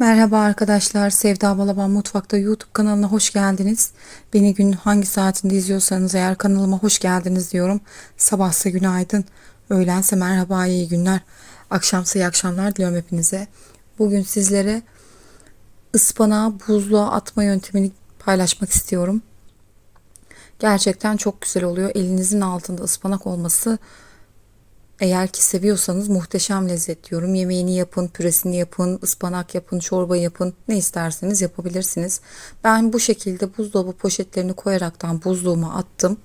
Merhaba arkadaşlar, Sevda Balaban Mutfak'ta YouTube kanalına hoş geldiniz. Beni gün hangi saatinde izliyorsanız eğer kanalıma hoş geldiniz diyorum. Sabahsa günaydın, öğlense merhaba, iyi günler, akşamsa iyi akşamlar diliyorum hepinize. Bugün sizlere ıspanağı buzluğa atma yöntemini paylaşmak istiyorum. Gerçekten çok güzel oluyor. Elinizin altında ıspanak olması eğer ki seviyorsanız muhteşem lezzet diyorum. Yemeğini yapın, püresini yapın, ıspanak yapın, çorba yapın. Ne isterseniz yapabilirsiniz. Ben bu şekilde buzdolabı poşetlerini koyaraktan buzluğuma attım.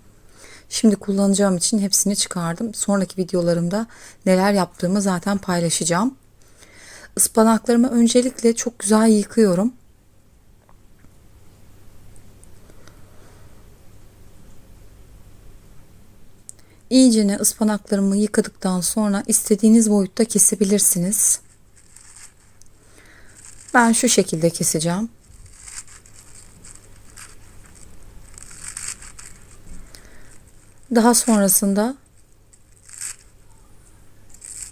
Şimdi kullanacağım için hepsini çıkardım. Sonraki videolarımda neler yaptığımı zaten paylaşacağım. Ispanaklarımı öncelikle çok güzel yıkıyorum. İyicene ıspanaklarımı yıkadıktan sonra istediğiniz boyutta kesebilirsiniz. Ben şu şekilde keseceğim. Daha sonrasında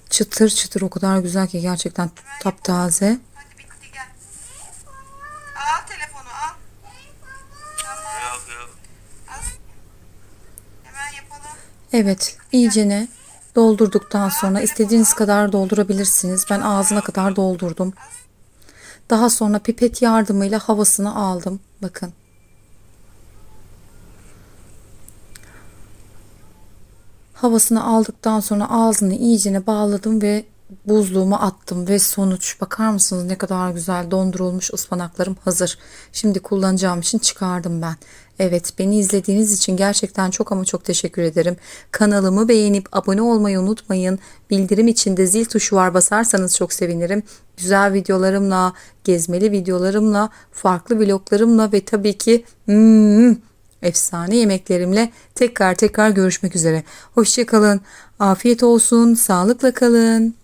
çıtır çıtır o kadar güzel ki gerçekten taptaze. Evet, iyicene doldurduktan sonra istediğiniz kadar doldurabilirsiniz. Ben ağzına kadar doldurdum. Daha sonra pipet yardımıyla havasını aldım. Bakın. Havasını aldıktan sonra ağzını iyicene bağladım ve buzluğuma attım ve sonuç bakar mısınız ne kadar güzel dondurulmuş ıspanaklarım hazır. Şimdi kullanacağım için çıkardım ben. Evet beni izlediğiniz için gerçekten çok ama çok teşekkür ederim. Kanalımı beğenip abone olmayı unutmayın. Bildirim içinde zil tuşu var basarsanız çok sevinirim. Güzel videolarımla, gezmeli videolarımla, farklı vloglarımla ve tabii ki hmm, efsane yemeklerimle tekrar tekrar görüşmek üzere. Hoşçakalın. Afiyet olsun. Sağlıkla kalın.